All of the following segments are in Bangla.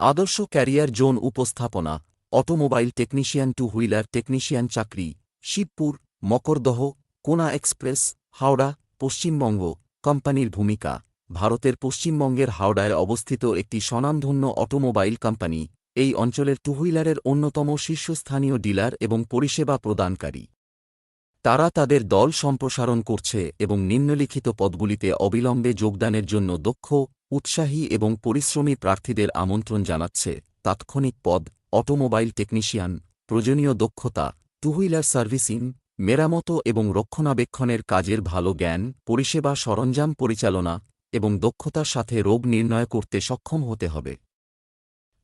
আদর্শ ক্যারিয়ার জোন উপস্থাপনা, automobile technician two wheeler technician চাকরি, শিবপুর, মকরদহ, কোনা এক্সপ্রেস, হাওড়া, পশ্চিমবঙ্গ কোম্পানির ভূমিকা, ভারতের পশ্চিমবঙ্গের হাওড়ায় অবস্থিত একটি স্বনামধন্য অটোমোবাইল কোম্পানি, এই অঞ্চলের টু হুইলারের অন্যতম শীর্ষস্থানীয় ডিলার এবং পরিষেবা প্রদানকারী। তারা তাদের দল সম্প্রসারণ করছে এবং নিম্নলিখিত পদগুলিতে অবিলম্বে যোগদানের জন্য দক্ষ উৎসাহী এবং পরিশ্রমী প্রার্থীদের আমন্ত্রণ জানাচ্ছে তাৎক্ষণিক পদ, অটোমোবাইল টেকনিশিয়ান, প্রয়োজনীয় দক্ষতা টু হুইলার সার্ভিসিং, মেরামত এবং রক্ষণাবেক্ষণের কাজের ভালো জ্ঞান, পরিষেবা সরঞ্জাম পরিচালনা এবং দক্ষতার সাথে রোগ নির্ণয় করতে সক্ষম হতে হবে।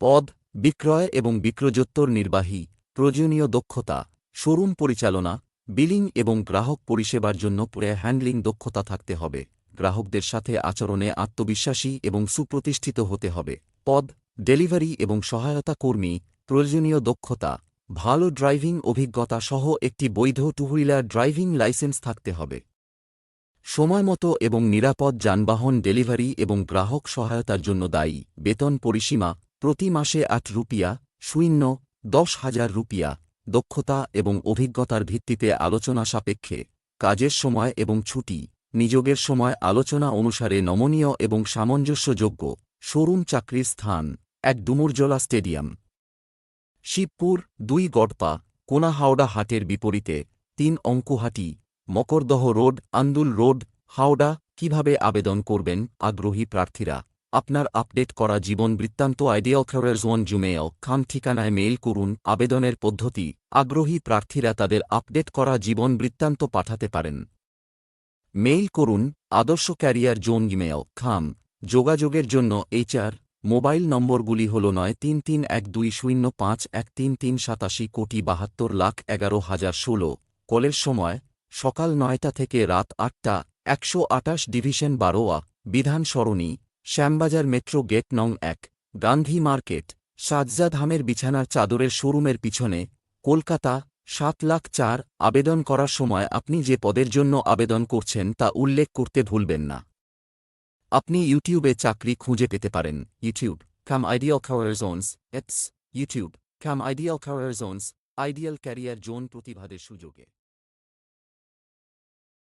পদ, বিক্রয় এবং বিক্রয়োত্তর নির্বাহী, প্রয়োজনীয় দক্ষতা, শোরুম পরিচালনা, বিলিং এবং গ্রাহক পরিষেবার জন্য প্রে হ্যান্ডলিং দক্ষতা থাকতে হবে। গ্রাহকদের সাথে আচরণে আত্মবিশ্বাসী এবং সুপ্রতিষ্ঠিত হতে হবে। পদ, ডেলিভারি এবং সহায়তা কর্মী, প্রয়োজনীয় দক্ষতা, ভালো ড্রাইভিং অভিজ্ঞতা সহ একটি বৈধ টু হুইলার ড্রাইভিং লাইসেন্স থাকতে হবে। সময়মতো এবং নিরাপদ যানবাহন ডেলিভারি এবং গ্রাহক সহায়তার জন্য দায়ী। বেতন পরিসীমা, প্রতি মাসে আট রুপিয়া, শূন্য, দশ হাজার রুপিয়া, দক্ষতা এবং অভিজ্ঞতার ভিত্তিতে আলোচনা সাপেক্ষে, কাজের সময় এবং ছুটি। নিযোগের সময় আলোচনা অনুসারে নমনীয় এবং সামঞ্জস্যযোগ্য শোরুম চাকরির স্থান, এক ডুমুরজলা স্টেডিয়াম। শিবপুর, দুই গড়পা, কোনাহাওড়া হাটের বিপরীতে, তিন অঙ্কুহাটি, মকরদহ রোড, আন্দুল রোড, হাওড়া, কীভাবে আবেদন করবেন, আগ্রহী প্রার্থীরা। আপনার আপডেট করা জীবন বৃত্তান্ত আইডিয়াল খেয়ার জোন জুমেয় খাম ঠিকানায় মেইল করুন, আবেদনের পদ্ধতি, আগ্রহী প্রার্থীরা তাদের আপডেট করা জীবন বৃত্তান্ত পাঠাতে পারেন। মেইল করুন আদর্শ ক্যারিয়ার জোন জিমেয় খাম। যোগাযোগের জন্য এইচআর মোবাইল নম্বরগুলি হল নয় তিন তিন এক দুই শূন্য পাঁচ এক তিন তিন সাতাশি কোটি বাহাত্তর লাখ এগারো হাজার ষোলো। কলের সময় সকাল নয়টা থেকে রাত আটটা, একশো আটাশ ডিভিশন বারোয়া, বিধান সরণি, শ্যামবাজার মেট্রো গেট নং এক, গান্ধী মার্কেট সাজ্জা ধামের বিছানার চাদরের শোরুমের পিছনে, কলকাতা সাত লাখ চার আবেদন করার সময় আপনি যে পদের জন্য আবেদন করছেন তা উল্লেখ করতে ভুলবেন না। আপনি ইউটিউবে চাকরি খুঁজে পেতে পারেন। YouTube, com ideal career zones apps YouTube, com ideal career zones, ideal career zone প্রতিভাদের সুযোগে।